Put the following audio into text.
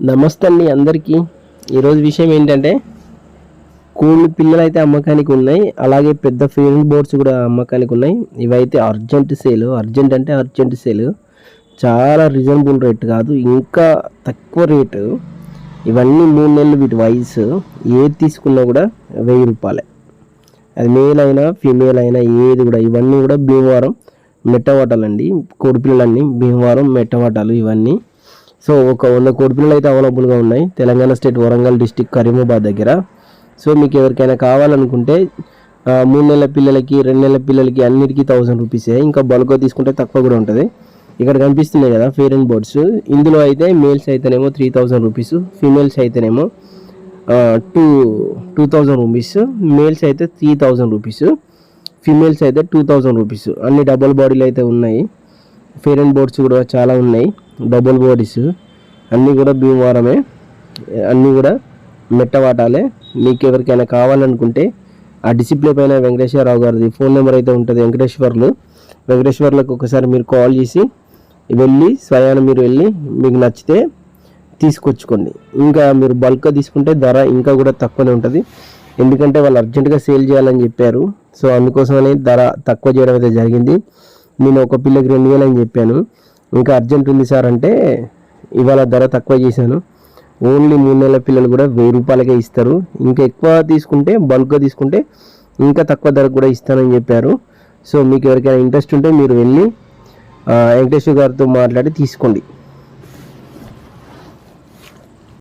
నమస్తే అండి అందరికీ. ఈరోజు విషయం ఏంటంటే కోళ్ళు పిల్లలు అయితే అమ్మకానికి ఉన్నాయి అలాగే పెద్ద ఫీల్డ్ బోర్డ్స్ కూడా అమ్మకానికి ఉన్నాయి. ఇవైతే అర్జెంట్ సేల్ అర్జెంట్ అంటే అర్జెంట్ సేల్. చాలా రీజనబుల్ రేట్ కాదు ఇంకా తక్కువ రేటు. ఇవన్నీ మూడు నెలలు వీటి వయసు ఏది తీసుకున్నా కూడా వెయ్యి రూపాయలే. అది మేల్ అయినా ఫీమేల్ అయినా ఏది కూడా ఇవన్నీ కూడా భీమవరం మెట్టవాటాలండి కోడిపిల్లలన్నీ భీమవరం మెట్టవాటాలు ఇవన్నీ. సో ఒక వంద కోడిపిల్లలు అయితే అవైలబుల్గా ఉన్నాయి. తెలంగాణ స్టేట్ వరంగల్ డిస్టిక్ కరీమాబాద్ దగ్గర. సో మీకు ఎవరికైనా కావాలనుకుంటే మూడు నెలల పిల్లలకి రెండు నెలల పిల్లలకి అన్నిటికీ థౌసండ్ రూపీసే. ఇంకా బల్క్గా తీసుకుంటే తక్కువ కూడా ఉంటుంది. ఇక్కడ కనిపిస్తున్నాయి కదా ఫేర్ అండ్ బోర్డ్స్. ఇందులో అయితే మేల్స్ అయితేనేమో త్రీ థౌసండ్ రూపీస్ ఫీమేల్స్ అయితేనేమో two two thousand rupees males అయితే త్రీ థౌజండ్ రూపీస్ ఫీమేల్స్ అయితే టూ థౌజండ్ రూపీస్. అన్ని డబుల్ బాడీలు అయితే ఉన్నాయి. ఫేర్ అండ్ బోర్డ్స్ కూడా చాలా ఉన్నాయి. డబుల్ బాడీస్ అన్నీ కూడా భీమవరమే. అన్నీ కూడా మెట్టవాటాలే మీకు ఎవరికైనా కావాలనుకుంటే ఆ డిసిప్లే పైన వెంకటేశ్వరరావు గారిది ఫోన్ నెంబర్ అయితే ఉంటుంది వెంకటేశ్వర్లు. వెంకటేశ్వర్లకు ఒకసారి మీరు కాల్ చేసి వెళ్ళి స్వయాన మీరు వెళ్ళి మీకు నచ్చితే తీసుకొచ్చుకోండి. ఇంకా మీరు బల్క్గా తీసుకుంటే ధర ఇంకా కూడా తక్కువనే ఉంటుంది. ఎందుకంటే వాళ్ళు అర్జెంటుగా సేల్ చేయాలని చెప్పారు. సో అందుకోసమని ధర తక్కువ చేయడం అయితే జరిగింది. నేను ఒక పిల్లకి రెండు వేలు అని చెప్పాను. ఇంకా అర్జెంట్ ఉంది సార్ అంటే ఇవాళ ధర తక్కువ చేశాను. ఓన్లీ మూడు నెలల పిల్లలు కూడా వెయ్యి రూపాయలకే ఇస్తారు. ఇంకా ఎక్కువ తీసుకుంటే బల్క్గా తీసుకుంటే ఇంకా తక్కువ ధరకు కూడా ఇస్తానని చెప్పారు. సో మీకు ఎవరికైనా ఇంట్రెస్ట్ ఉంటే మీరు వెళ్ళి ఆ, వెంకటేశ్వర గారితో మాట్లాడి తీసుకోండి.